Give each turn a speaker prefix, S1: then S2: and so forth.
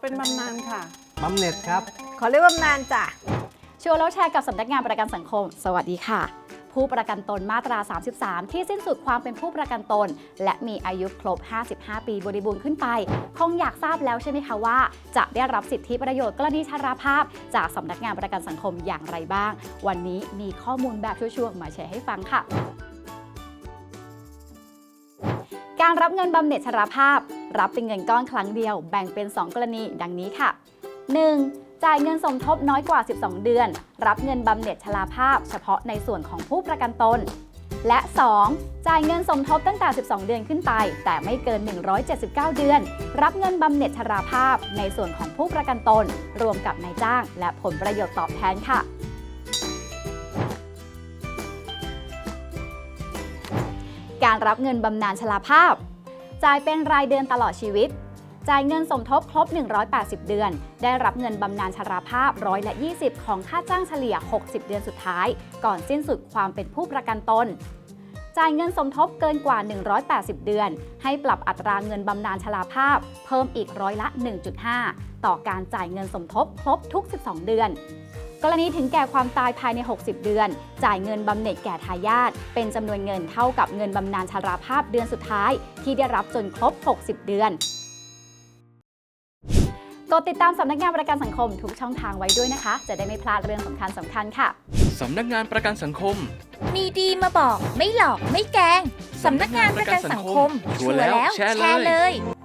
S1: เป็นบำนาญค่ะ
S2: บำเหน็จครับ
S3: ขอเรียกบำนาญจ้ะ
S4: ชัวร์แล้วแชร์กับสำนักงานประกันสังคม สวัสดีค่ะ ผู้ประกันตนมาตรา 33 ที่สิ้นสุดความเป็นผู้ประกันตน และมีอายุครบ 55 ปีบริบูรณ์ขึ้นไป คงอยากทราบแล้วใช่ไหมคะว่า จะได้รับสิทธิประโยชน์กรณีชราภาพ จากสำนักงานประกันสังคมอย่างไรบ้าง วันนี้มีข้อมูลแบบชัวร์ๆมาแชร์ให้ฟังค่ะการรับเงินบำเหน็จชราภาพ รับเป็นเงินก้อนครั้งเดียว แบ่งเป็น 2 กรณีดังนี้ค่ะ 1. จ่ายเงินสมทบน้อยกว่า 12 เดือน รับเงินบำเหน็จชราภาพ เฉพาะในส่วนของผู้ประกันตน และ 2. จ่ายเงินสมทบตั้งแต่ 12 เดือนขึ้นไป แต่ไม่เกิน 179 เดือน รับเงินบำเหน็จชราภาพ ในส่วนของผู้ประกันตน รวมกับนายจ้าง และผลประโยชน์ตอบแทนค่ะการรับเงินบำนาญชราภาพ จ่ายเป็นรายเดือนตลอดชีวิต จ่ายเงินสมทบครบ 180 เดือน ได้รับเงินบำนาญชราภาพร้อยละ 20 ของค่าจ้างเฉลี่ย 60 เดือนสุดท้าย ก่อนสิ้นสุดความเป็นผู้ประกันตนจ่ายเงินสมทบเกินกว่า 180 เดือน ให้ปรับอัตราเงินบำนาญชราภาพ เพิ่มอีกร้อยละ 1.5 ต่อการจ่ายเงินสมทบครบทุก 12 เดือน กรณีถึงแก่ความตายภายใน 60 เดือน จ่ายเงินบำเหน็จแก่ทายาทเป็นจำนวนเงินเท่ากับเงินบำนาญชราภาพเดือนสุดท้าย ที่ได้รับจนครบ 60 เดือนกดติดตามสำนักงานประกันสังคมทุกช่องทางไว้ด้วยนะคะ จะได้ไม่พลาดเรื่องสำคัญสำคัญๆค่ะ
S5: สำนักงานประกันสังคม
S6: มีดีมาบอกไม่หลอกไม่แกล้งสำนักงานประกันสังคม
S5: ชัวร์แล้วแชร์เลย
S6: เลย